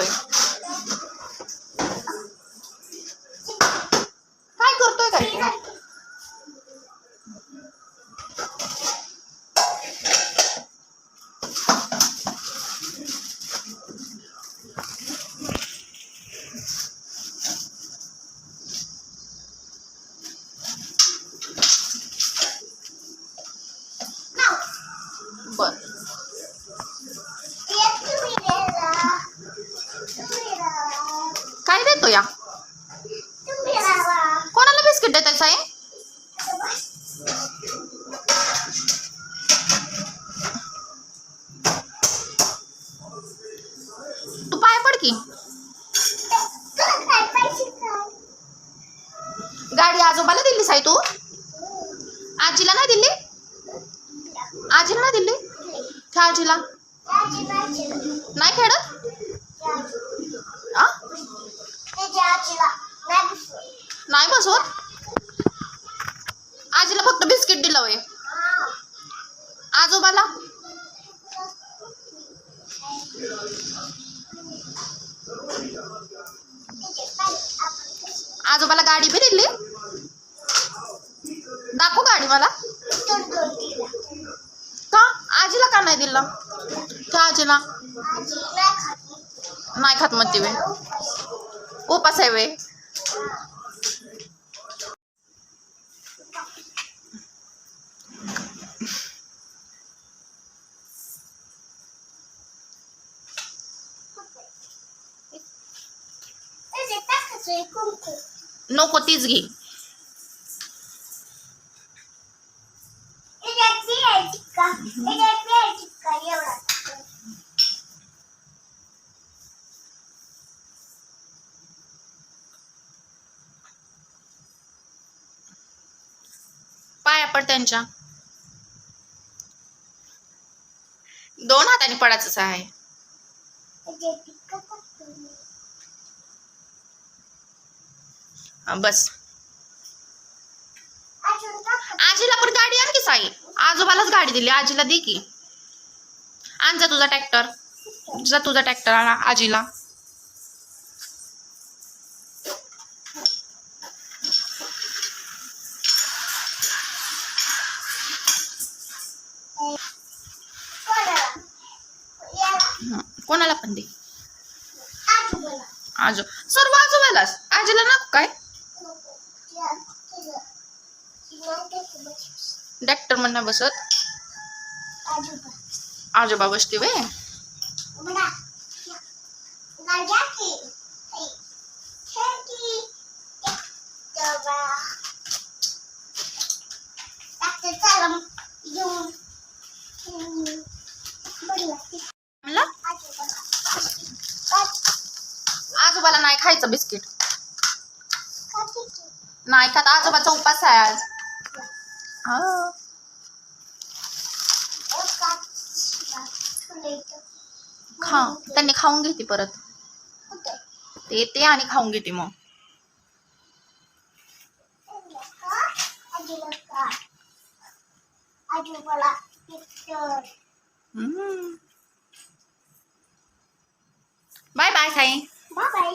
करतोय काय करतोय काय तू बर काय देतो या? कोणाला बिस्किट देताय साई? तू पाय पड की. गाडी आजोबाला दिली साई तू? आजीला नाही दिली? आजीला नाही दिली? त्या आजीला नाही खेळत आ नाही बसवत आजीला फक्त बिस्किट दिलं वय आजोबाला? आजोबाला गाडी बी दिली? दाखव गाडी मला. का? आजीला का नाही दिलं? का आजीला. नाही खात म्हणते वे उपास आहे वे नको तीच घे. पाया पड त्यांच्या. दोन हाताने पडायचं आहे. बस. आजीला पण गाडी आण की साई. आजोबालाच गाडी दिली. आजीला दे की. आण जा तुझा ट्रॅक्टर. जा तुझा ट्रॅक्टर आणा आजीला. कोणाला पण दे. आजो सर्व आजोबालाच. आजीला नको काय? ट्रॅक्टर म्हणणं बसत. आजोबा. बसते वे म्हणलं आजोबाला नाही खायचं बिस्किट. नाही खात. आजोबाचा उपास आहे आज. हा. खा. त्यांनी खाऊन घेते परत. ते ते आणि खाऊन घेते मग. Bye bye Sai. Bye bye.